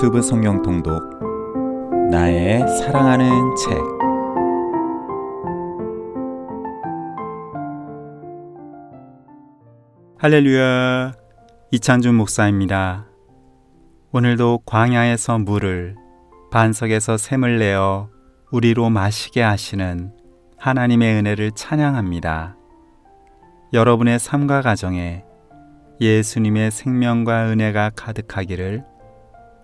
유튜브 성경 통독 나의 사랑하는 책 할렐루야 이창준 목사입니다. 오늘도 광야에서 물을 반석에서 샘을 내어 우리로 마시게 하시는 하나님의 은혜를 찬양합니다. 여러분의 삶과 가정에 예수님의 생명과 은혜가 가득하기를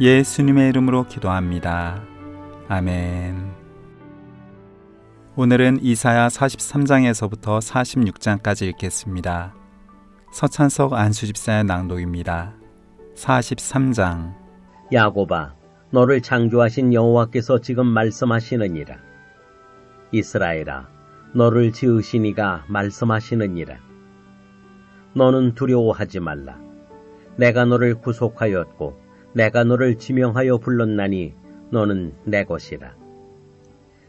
예수님의 이름으로 기도합니다. 아멘. 오늘은 이사야 43장에서부터 46장까지 읽겠습니다. 서찬석 안수집사의 낭독입니다. 43장 야고바 너를 창조하신 여호와께서 지금 말씀하시느니라 이스라엘아 너를 지으시니가 말씀하시느니라 너는 두려워하지 말라 내가 너를 구속하였고 내가 너를 지명하여 불렀나니 너는 내 것이라.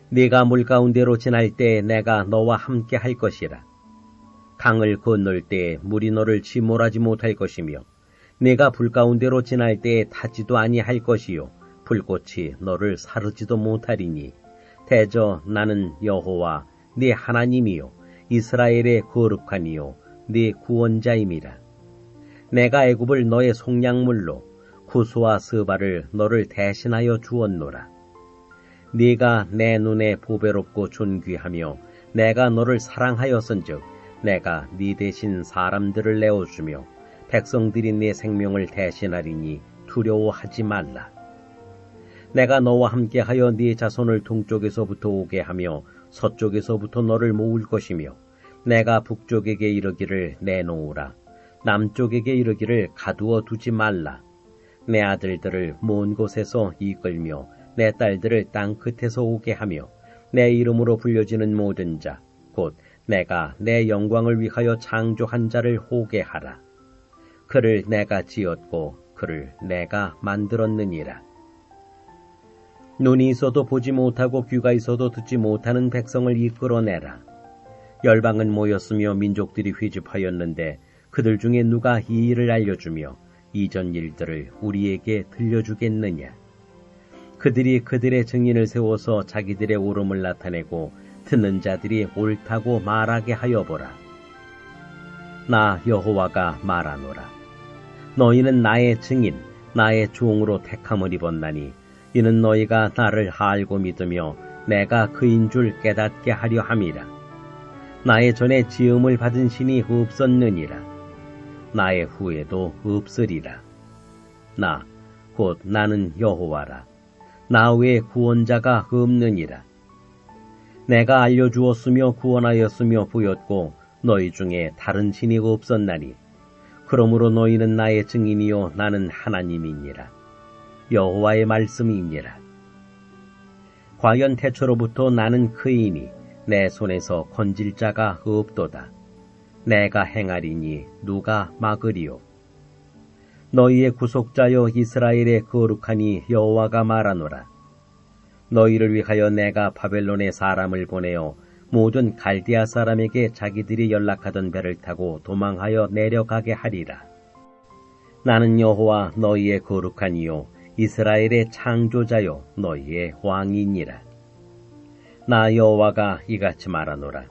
네가 물 가운데로 지날 때 내가 너와 함께 할 것이라. 강을 건널 때 물이 너를 침몰하지 못할 것이며 네가 불 가운데로 지날 때 타지도 아니할 것이요 불꽃이 너를 사르지도 못하리니 대저 나는 여호와 네 하나님이요 이스라엘의 거룩하니요 네 구원자임이라. 내가 애굽을 너의 속량물로 구수와 스바를 너를 대신하여 주었노라. 네가 내 눈에 보배롭고 존귀하며 내가 너를 사랑하였은즉 내가 네 대신 사람들을 내어주며 백성들이 네 생명을 대신하리니 두려워하지 말라. 내가 너와 함께하여 네 자손을 동쪽에서부터 오게 하며 서쪽에서부터 너를 모을 것이며 내가 북쪽에게 이르기를 내놓으라 남쪽에게 이르기를 가두어 두지 말라. 내 아들들을 먼 곳에서 이끌며 내 딸들을 땅 끝에서 오게 하며 내 이름으로 불려지는 모든 자, 곧 내가 내 영광을 위하여 창조한 자를 호게 하라. 그를 내가 지었고 그를 내가 만들었느니라. 눈이 있어도 보지 못하고 귀가 있어도 듣지 못하는 백성을 이끌어내라. 열방은 모였으며 민족들이 회집하였는데 그들 중에 누가 이 일을 알려주며 이전 일들을 우리에게 들려주겠느냐? 그들이 그들의 증인을 세워서 자기들의 오름을 나타내고 듣는 자들이 옳다고 말하게 하여 보라. 나 여호와가 말하노라. 너희는 나의 증인, 나의 종으로 택함을 입었나니 이는 너희가 나를 알고 믿으며 내가 그인 줄 깨닫게 하려 함이라. 나의 전에 지음을 받은 신이 없었느니라. 나의 후에도 없으리라. 나, 곧 나는 여호와라. 나 외에 구원자가 없느니라. 내가 알려주었으며 구원하였으며 보였고 너희 중에 다른 신이 없었나니 그러므로 너희는 나의 증인이요 나는 하나님이니라. 여호와의 말씀이니라. 과연 태초로부터 나는 그이니 내 손에서 건질 자가 없도다. 내가 행하리니 누가 막으리요. 너희의 구속자여 이스라엘의 거룩하니 여호와가 말하노라. 너희를 위하여 내가 바벨론의 사람을 보내어 모든 갈디아 사람에게 자기들이 연락하던 배를 타고 도망하여 내려가게 하리라. 나는 여호와 너희의 거룩하니요 이스라엘의 창조자요 너희의 왕이니라. 나 여호와가 이같이 말하노라.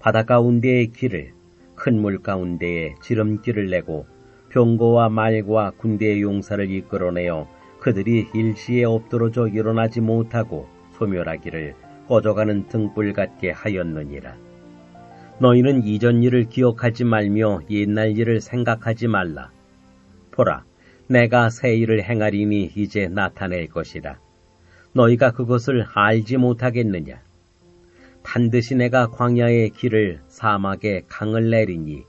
바다 가운데의 길을 큰 물 가운데에 지름길을 내고 병거와 말과 군대의 용사를 이끌어내어 그들이 일시에 엎드러져 일어나지 못하고 소멸하기를 꺼져가는 등불 같게 하였느니라. 너희는 이전 일을 기억하지 말며 옛날 일을 생각하지 말라. 보라, 내가 새 일을 행하리니 이제 나타낼 것이라. 너희가 그것을 알지 못하겠느냐? 반드시 내가 광야의 길을 사막에 강을 내리니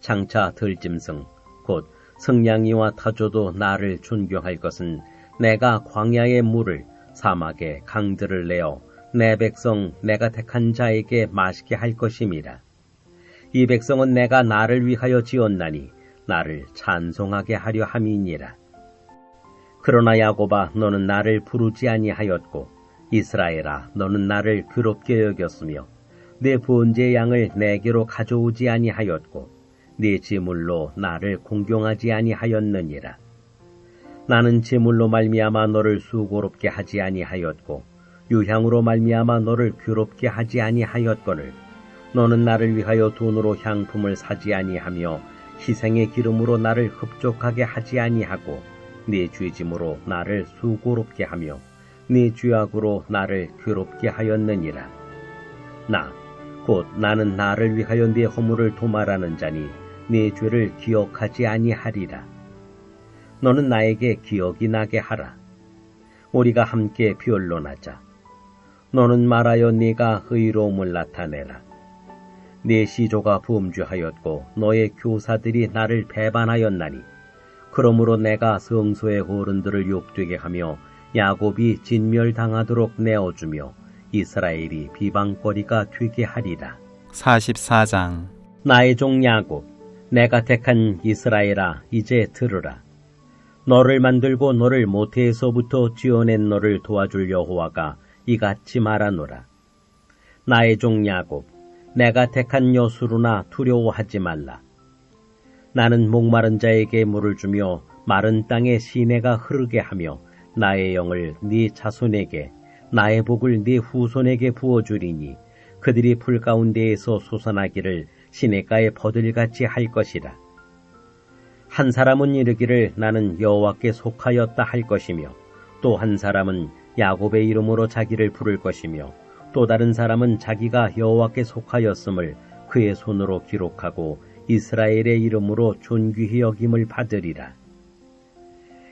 장차 들짐승 곧 승냥이와 타조도 나를 존경할 것은 내가 광야의 물을 사막의 강들을 내어 내 백성 내가 택한 자에게 마시게 할 것임이라. 이 백성은 내가 나를 위하여 지었나니 나를 찬송하게 하려 함이니라. 그러나 야곱아 너는 나를 부르지 아니하였고 이스라엘아 너는 나를 괴롭게 여겼으며 내 번제 양을 내게로 가져오지 아니하였고 네 제물로 나를 공경하지 아니하였느니라. 나는 제물로 말미암아 너를 수고롭게 하지 아니하였고 유향으로 말미암아 너를 괴롭게 하지 아니하였거늘 너는 나를 위하여 돈으로 향품을 사지 아니하며 희생의 기름으로 나를 흡족하게 하지 아니하고 네 죄짐으로 나를 수고롭게 하며 네 죄악으로 나를 괴롭게 하였느니라. 나 곧 나는 나를 위하여 네 허물을 도말하는 자니 네 죄를 기억하지 아니하리라. 너는 나에게 기억이 나게 하라. 우리가 함께 변론하자. 너는 말하여 네가 의로움을 나타내라. 네 시조가 범죄하였고 너의 교사들이 나를 배반하였나니 그러므로 내가 성소의 어른들을 욕되게 하며 야곱이 진멸당하도록 내어주며 이스라엘이 비방거리가 되게 하리라. 44장 나의 종 야곱, 내가 택한 이스라엘아, 이제 들으라. 너를 만들고 너를 모태에서부터 지어낸 너를 도와줄 여호와가 이같이 말하노라. 나의 종 야곱, 내가 택한 여수루나 두려워하지 말라. 나는 목마른 자에게 물을 주며 마른 땅에 시내가 흐르게 하며 나의 영을 네 자손에게 나의 복을 네 후손에게 부어주리니 그들이 풀 가운데에서 솟아나기를 시내가에 버들같이 할 것이라. 한 사람은 이르기를 나는 여호와께 속하였다 할 것이며 또 한 사람은 야곱의 이름으로 자기를 부를 것이며 또 다른 사람은 자기가 여호와께 속하였음을 그의 손으로 기록하고 이스라엘의 이름으로 존귀히 여김을 받으리라.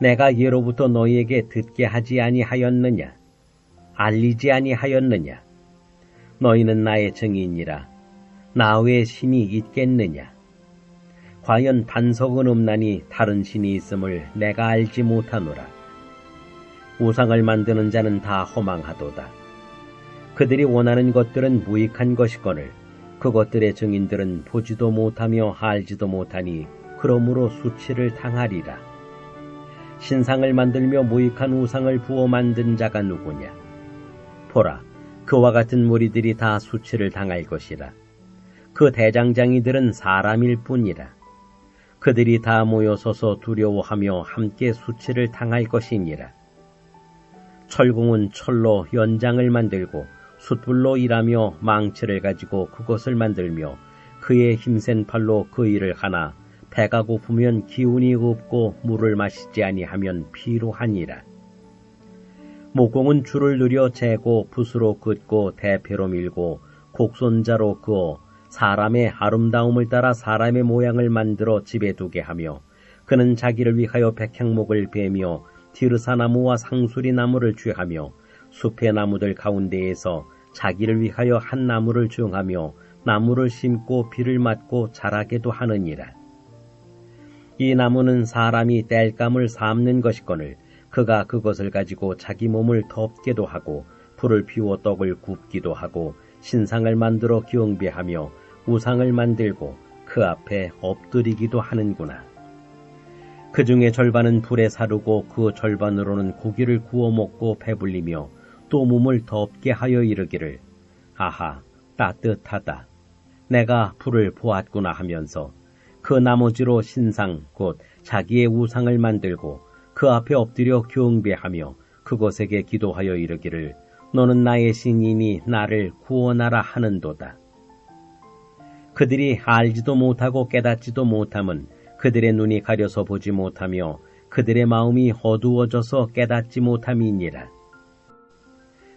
내가 예로부터 너희에게 듣게 하지 아니하였느냐? 알리지 아니하였느냐? 너희는 나의 증인이라. 나 외에 신이 있겠느냐? 과연 반석은 없나니 다른 신이 있음을 내가 알지 못하노라. 우상을 만드는 자는 다 허망하도다. 그들이 원하는 것들은 무익한 것이거늘 그것들의 증인들은 보지도 못하며 알지도 못하니 그러므로 수치를 당하리라. 신상을 만들며 무익한 우상을 부어 만든 자가 누구냐? 보라, 그와 같은 무리들이 다 수치를 당할 것이라. 그 대장장이들은 사람일 뿐이라. 그들이 다 모여서서 두려워하며 함께 수치를 당할 것이니라. 철공은 철로 연장을 만들고 숯불로 일하며 망치를 가지고 그것을 만들며 그의 힘센 팔로 그 일을 하나 배가 고프면 기운이 없고 물을 마시지 아니하면 피로하니라. 목공은 줄을 누려 재고 붓으로 긋고 대패로 밀고 곡손자로 그어 사람의 아름다움을 따라 사람의 모양을 만들어 집에 두게 하며 그는 자기를 위하여 백향목을 베며 디르사나무와 상수리 나무를 취하며 숲의 나무들 가운데에서 자기를 위하여 한 나무를 정하며 나무를 심고 비를 맞고 자라게도 하느니라. 이 나무는 사람이 땔감을 삶는 것이거늘 그가 그것을 가지고 자기 몸을 덮게도 하고 불을 피워 떡을 굽기도 하고 신상을 만들어 경배하며 우상을 만들고 그 앞에 엎드리기도 하는구나. 그 중에 절반은 불에 사르고 그 절반으로는 고기를 구워 먹고 배불리며 또 몸을 덮게 하여 이르기를 아하 따뜻하다. 내가 불을 보았구나 하면서 그 나머지로 신상 곧 자기의 우상을 만들고 그 앞에 엎드려 경배하며 그것에게 기도하여 이르기를 너는 나의 신이니 나를 구원하라 하는도다. 그들이 알지도 못하고 깨닫지도 못함은 그들의 눈이 가려서 보지 못하며 그들의 마음이 어두워져서 깨닫지 못함이니라.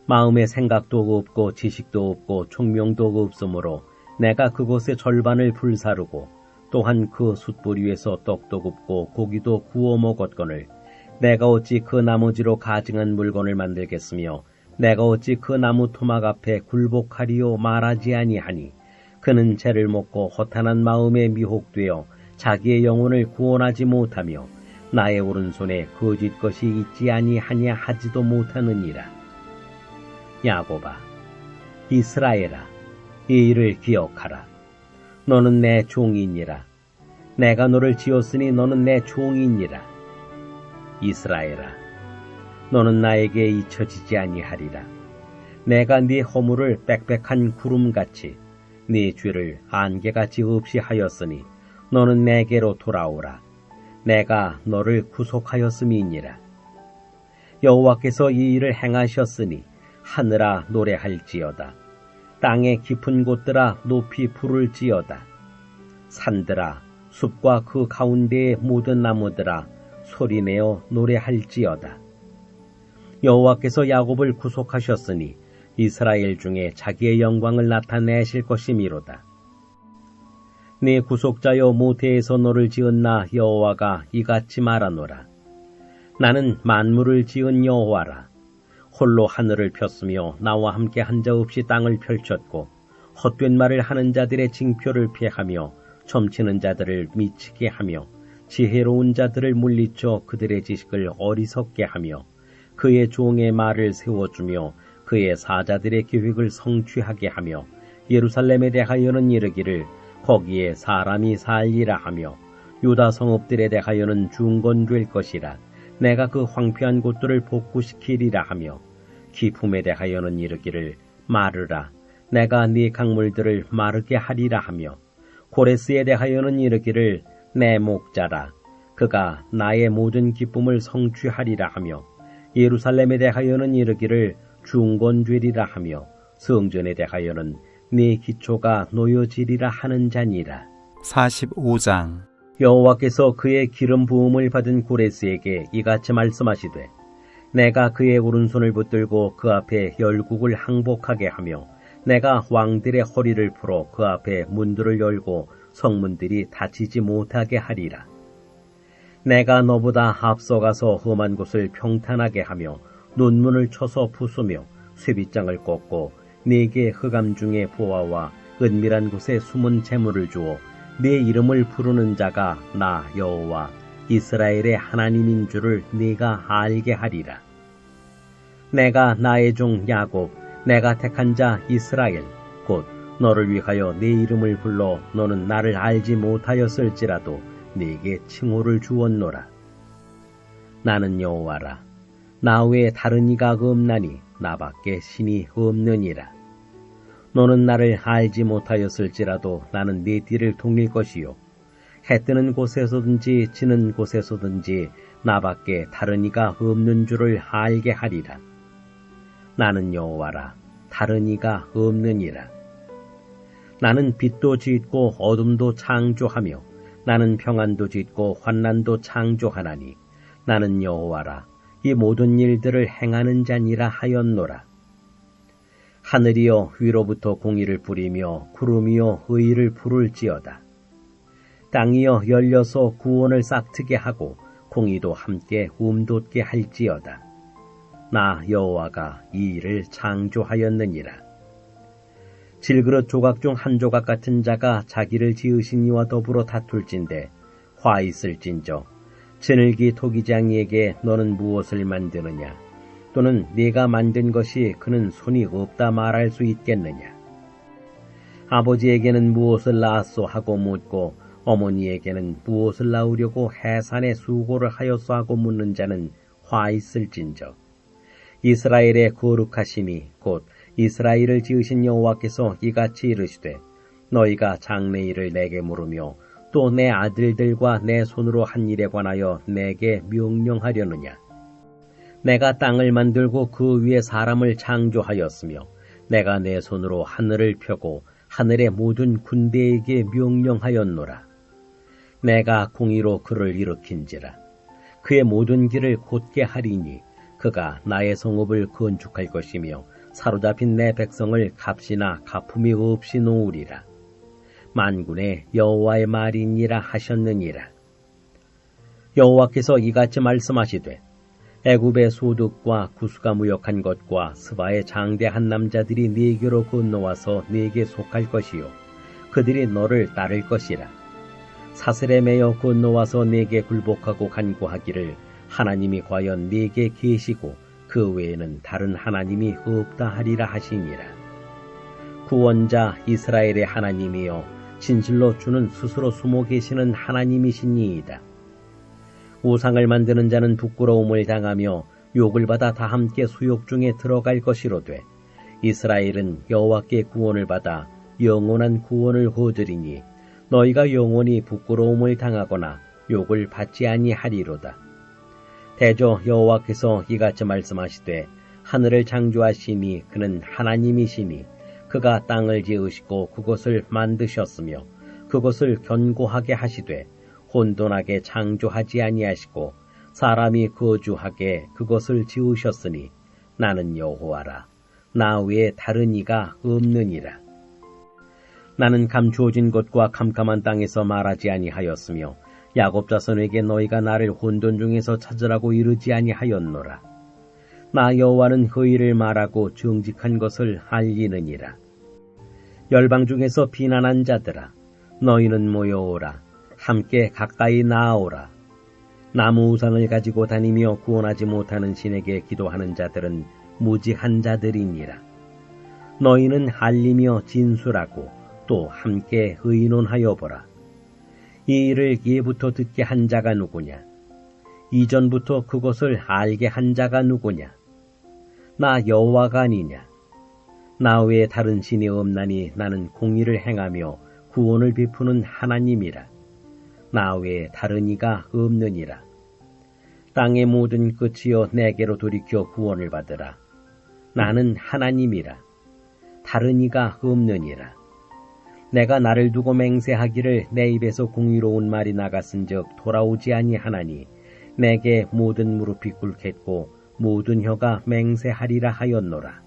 마음에 생각도 없고 지식도 없고 총명도 없으므로 내가 그곳의 절반을 불사르고 또한 그 숯불 위에서 떡도 굽고 고기도 구워 먹었거늘 내가 어찌 그 나머지로 가증한 물건을 만들겠으며 내가 어찌 그 나무 토막 앞에 굴복하리요 말하지 아니하니 그는 죄를 먹고 허탄한 마음에 미혹되어 자기의 영혼을 구원하지 못하며 나의 오른손에 거짓 것이 있지 아니하냐 하지도 못하느니라. 야고바, 이스라엘아, 이 일을 기억하라. 너는 내 종이니라. 내가 너를 지었으니 너는 내 종이니라. 이스라엘아, 너는 나에게 잊혀지지 아니하리라. 내가 네 허물을 빽빽한 구름같이 네 죄를 안개같이 없이 하였으니 너는 내게로 돌아오라. 내가 너를 구속하였음이니라. 여호와께서 이 일을 행하셨으니 하늘아 노래할지어다. 땅의 깊은 곳들아 높이 부를지어다. 산들아 숲과 그 가운데의 모든 나무들아 소리내어 노래할지어다. 여호와께서 야곱을 구속하셨으니 이스라엘 중에 자기의 영광을 나타내실 것이미로다. 네 구속자여 모태에서 너를 지은 나 여호와가 이같이 말하노라. 나는 만물을 지은 여호와라. 홀로 하늘을 폈으며 나와 함께 한자 없이 땅을 펼쳤고 헛된 말을 하는 자들의 징표를 피하며 점치는 자들을 미치게 하며 지혜로운 자들을 물리쳐 그들의 지식을 어리석게 하며 그의 종의 말을 세워주며 그의 사자들의 계획을 성취하게 하며 예루살렘에 대하여는 이르기를 거기에 사람이 살리라 하며 유다 성읍들에 대하여는 중건될 것이라 내가 그 황폐한 곳들을 복구시키리라 하며 기품에 대하여는 이르기를 마르라. 내가 네 강물들을 마르게 하리라 하며 고레스에 대하여는 이르기를 내 목자라. 그가 나의 모든 기쁨을 성취하리라 하며 예루살렘에 대하여는 이르기를 중건되리라 하며 성전에 대하여는 네 기초가 놓여지리라 하는 자니라. 45장. 여호와께서 그의 기름 부음을 받은 고레스에게 이같이 말씀하시되 내가 그의 오른손을 붙들고 그 앞에 열국을 항복하게 하며 내가 왕들의 허리를 풀어 그 앞에 문들을 열고 성문들이 닫히지 못하게 하리라. 내가 너보다 앞서가서 험한 곳을 평탄하게 하며 논문을 쳐서 부수며 쇠빗장을 꺾고 네게 흑암 중에 보아와 은밀한 곳에 숨은 재물을 주어 네 이름을 부르는 자가 나 여호와 이스라엘의 하나님인 줄을 네가 알게 하리라. 내가 나의 종 야곱, 내가 택한 자 이스라엘, 곧 너를 위하여 네 이름을 불러 너는 나를 알지 못하였을지라도 네게 칭호를 주었노라. 나는 여호와라. 나 외에 다른 이가 없나니 나밖에 신이 없느니라. 너는 나를 알지 못하였을지라도 나는 네 뒤를 동일 것이요. 해 뜨는 곳에서든지 지는 곳에서든지 나밖에 다른 이가 없는 줄을 알게 하리라. 나는 여호와라. 다른 이가 없느니라. 나는 빛도 짓고 어둠도 창조하며 나는 평안도 짓고 환난도 창조하나니 나는 여호와라. 이 모든 일들을 행하는 자니라 하였노라. 하늘이여 위로부터 공의를 부리며 구름이여 의를 부를지어다. 땅이여 열려서 구원을 싹트게 하고 공의도 함께 움돋게 할지어다. 나 여호와가 이 일을 창조하였느니라. 질그릇 조각 중 한 조각 같은 자가 자기를 지으신 이와 더불어 다툴진대 화 있을진저 저늘기 토기장이에게 너는 무엇을 만드느냐 또는 네가 만든 것이 그는 손이 없다 말할 수 있겠느냐 아버지에게는 무엇을 낳았소 하고 묻고 어머니에게는 무엇을 낳으려고 해산에 수고를 하였소 하고 묻는 자는 화 있을진저 이스라엘의 거룩하심이 곧 이스라엘을 지으신 여호와께서 이같이 이르시되 너희가 장래일을 내게 물으며 또 내 아들들과 내 손으로 한 일에 관하여 내게 명령하려느냐? 내가 땅을 만들고 그 위에 사람을 창조하였으며 내가 내 손으로 하늘을 펴고 하늘의 모든 군대에게 명령하였노라 내가 공의로 그를 일으킨지라 그의 모든 길을 곧게 하리니 그가 나의 성읍을 건축할 것이며 사로잡힌 내 백성을 값이나 가품이 없이 놓으리라. 만군의 여호와의 말이니라 하셨느니라. 여호와께서 이같이 말씀하시되 애굽의 소득과 구수가 무역한 것과 스바의 장대한 남자들이 네게로 건너와서 네게 속할 것이요 그들이 너를 따를 것이라 사슬에 매여 건너와서 네게 굴복하고 간구하기를 하나님이 과연 네게 계시고 그 외에는 다른 하나님이 없다 하리라 하시니라 구원자 이스라엘의 하나님이여 진실로 주는 스스로 숨어 계시는 하나님이시니이다. 우상을 만드는 자는 부끄러움을 당하며 욕을 받아 다 함께 수욕 중에 들어갈 것이로되 이스라엘은 여호와께 구원을 받아 영원한 구원을 거두리니 너희가 영원히 부끄러움을 당하거나 욕을 받지 아니하리로다. 대저 여호와께서 이같이 말씀하시되 하늘을 창조하시니 그는 하나님이시니 그가 땅을 지으시고 그것을 만드셨으며 그것을 견고하게 하시되 혼돈하게 창조하지 아니하시고 사람이 거주하게 그것을 지으셨으니 나는 여호와라 나 외에 다른 이가 없느니라 나는 감추어진 것과 캄캄한 땅에서 말하지 아니하였으며 야곱 자손에게 너희가 나를 혼돈 중에서 찾으라고 이르지 아니하였노라 나 여호와는 허의를 말하고 정직한 것을 알리느니라 열방 중에서 비난한 자들아 너희는 모여오라 함께 가까이 나아오라. 나무 우상을 가지고 다니며 구원하지 못하는 신에게 기도하는 자들은 무지한 자들이니라. 너희는 알리며 진술하고 또 함께 의논하여 보라. 이 일을 예부터 듣게 한 자가 누구냐? 이전부터 그것을 알게 한 자가 누구냐? 나 여호와가 아니냐? 나 외에 다른 신이 없나니 나는 공의를 행하며 구원을 베푸는 하나님이라. 나 외에 다른 이가 없느니라. 땅의 모든 끝이여 내게로 돌이켜 구원을 받으라. 나는 하나님이라. 다른 이가 없느니라. 내가 나를 두고 맹세하기를 내 입에서 공의로운 말이 나갔은즉 돌아오지 아니하나니 내게 모든 무릎이 꿇겠고 모든 혀가 맹세하리라 하였노라.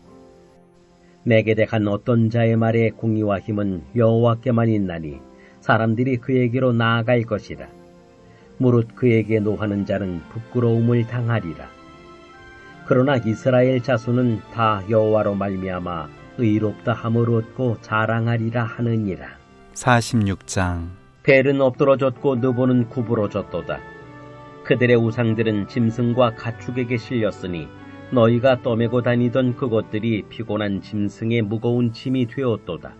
내게 대한 어떤 자의 말에 공의와 힘은 여호와께만 있나니 사람들이 그에게로 나아갈 것이라. 무릇 그에게 노하는 자는 부끄러움을 당하리라. 그러나 이스라엘 자손은 다 여호와로 말미암아 의롭다 함을 얻고 자랑하리라 하느니라. 46장 벨은 엎드러졌고 느보는 구부러졌도다. 그들의 우상들은 짐승과 가축에게 실렸으니 너희가 떠매고 다니던 그것들이 피곤한 짐승의 무거운 짐이 되었도다.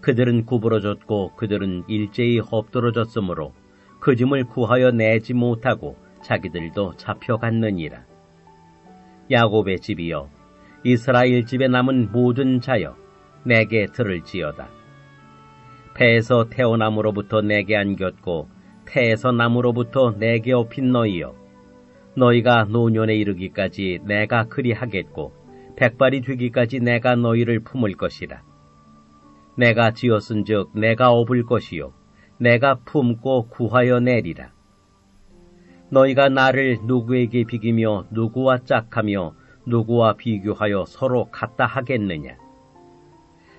그들은 구부러졌고 그들은 일제히 엎드러졌으므로 그 짐을 구하여 내지 못하고 자기들도 잡혀갔느니라. 야곱의 집이여 이스라엘 집에 남은 모든 자여 내게 들을지어다. 폐에서 태어남으로부터 내게 안겼고 태에서 남으로부터 내게 업힌 너희여 너희가 노년에 이르기까지 내가 그리하겠고 백발이 되기까지 내가 너희를 품을 것이라. 내가 지었은즉 내가 업을 것이요 내가 품고 구하여 내리라. 너희가 나를 누구에게 비기며 누구와 짝하며 누구와 비교하여 서로 같다 하겠느냐?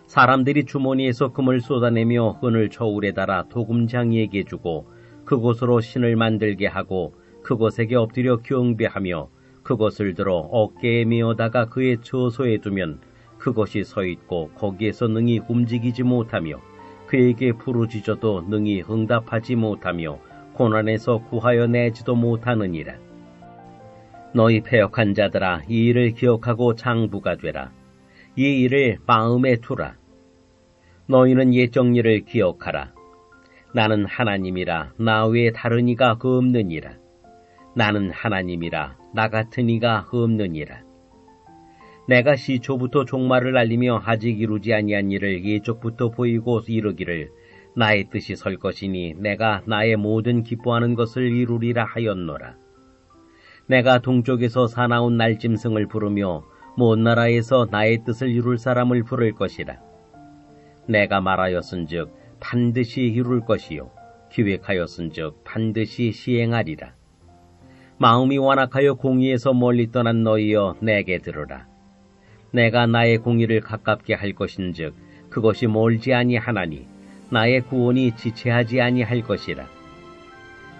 사람들이 주머니에서 금을 쏟아내며 은을 저울에 달아 도금장이에게 주고 그곳으로 신을 만들게 하고 그곳에게 엎드려 경배하며 그것을 들어 어깨에 메어다가 그의 처소에 두면 그것이 서 있고 거기에서 능히 움직이지 못하며 그에게 부르짖어도 능히 응답하지 못하며 고난에서 구하여 내지도 못하느니라. 너희 패역한 자들아 이 일을 기억하고 장부가 되라. 이 일을 마음에 두라. 너희는 옛 정리를 기억하라. 나는 하나님이라 나 외에 다른 이가 없느니라. 나는 하나님이라 나 같은 이가 없느니라. 내가 시초부터 종말을 알리며 아직 이루지 아니한 일을 예적부터 보이고 이르기를 나의 뜻이 설 것이니 내가 나의 모든 기뻐하는 것을 이루리라 하였노라. 내가 동쪽에서 사나운 날짐승을 부르며 먼 나라에서 나의 뜻을 이룰 사람을 부를 것이라. 내가 말하였은즉 반드시 이룰 것이요 기획하였은즉 반드시 시행하리라. 마음이 완악하여 공의에서 멀리 떠난 너희여 내게 들으라. 내가 나의 공의를 가깝게 할 것인즉 그것이 멀지 아니하나니 나의 구원이 지체하지 아니할 것이라.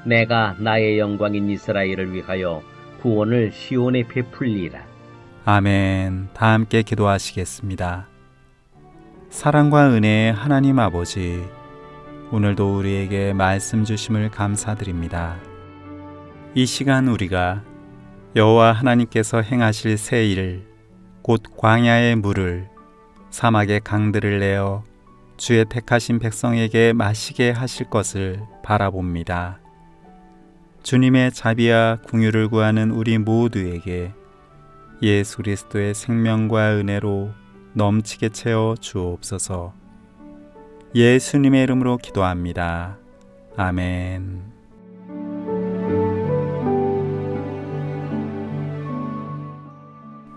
내가 나의 영광인 이스라엘을 위하여 구원을 시온에 베풀리라. 아멘. 다 함께 기도하시겠습니다. 사랑과 은혜의 하나님 아버지, 오늘도 우리에게 말씀 주심을 감사드립니다. 이 시간 우리가 여호와 하나님께서 행하실 새 일, 곧 광야의 물을 사막의 강들을 내어 주의 택하신 백성에게 마시게 하실 것을 바라봅니다. 주님의 자비와 궁유를 구하는 우리 모두에게 예수 그리스도의 생명과 은혜로 넘치게 채워 주옵소서. 예수님의 이름으로 기도합니다. 아멘.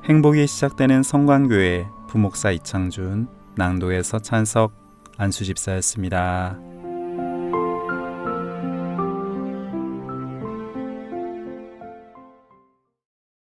행복이 시작되는 성광교회 부목사 이창준 낭도에서 찬석 안수집사였습니다.